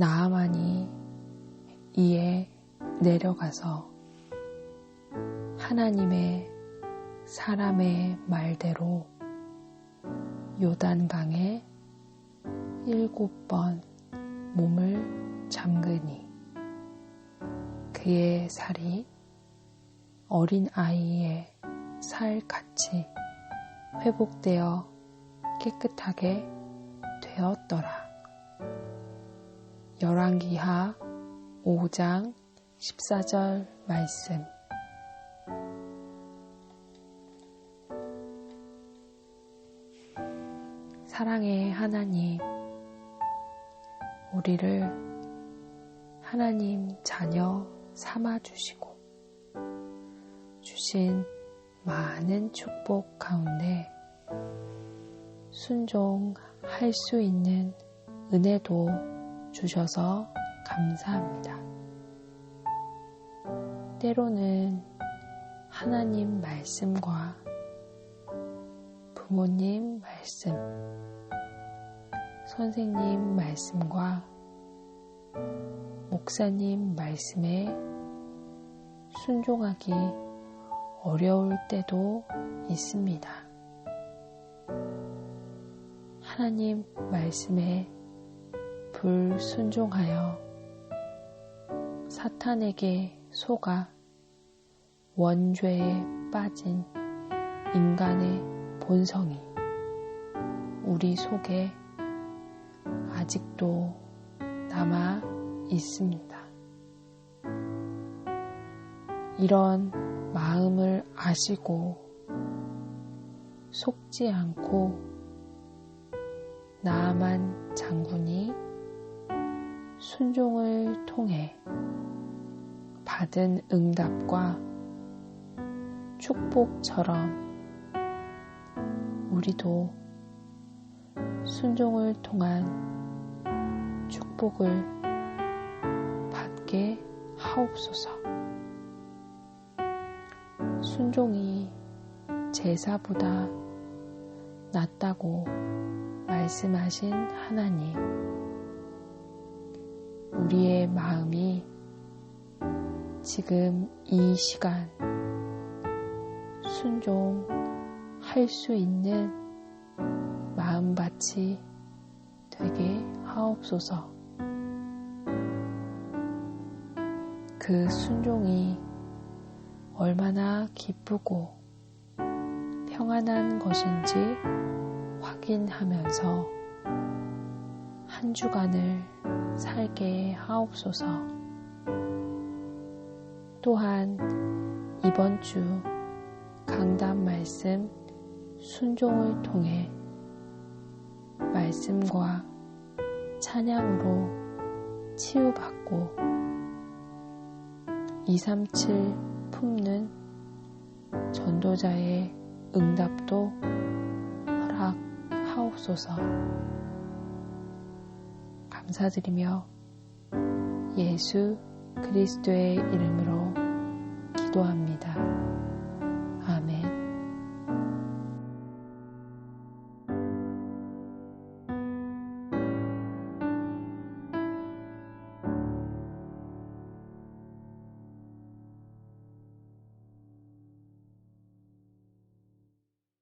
나아만이 이에 내려가서 하나님의 사람의 말대로 요단강에 일곱 번 몸을 잠그니 그의 살이 어린 아이의 살 같이 회복되어 깨끗하게 되었더라. 열왕기하 5장 14절 말씀. 사랑의 하나님, 우리를 하나님 자녀 삼아 주시고, 주신 많은 축복 가운데 순종할 수 있는 은혜도 주셔서 감사합니다. 때로는 하나님 말씀과 부모님 말씀, 선생님 말씀과 목사님 말씀에 순종하기 어려울 때도 있습니다. 하나님 말씀에 불순종하여 사탄에게 속아 원죄에 빠진 인간의 본성이 우리 속에 아직도 남아 있습니다. 이런 마음을 아시고 속지 않고 나만 장군이 순종을 통해 받은 응답과 축복처럼 우리도 순종을 통한 축복을 받게 하옵소서. 순종이 제사보다 낫다고 말씀하신 하나님, 우리의 마음이 지금 이 시간 순종할 수 있는 마음밭이 되게 하옵소서. 그 순종이 얼마나 기쁘고 평안한 것인지 확인하면서 한 주간을 살게 하옵소서. 또한 이번 주 강단 말씀 순종을 통해 말씀과 찬양으로 치유받고 237 품는 전도자의 응답도 허락하옵소서 감사드리며 예수 그리스도의 이름으로 기도합니다.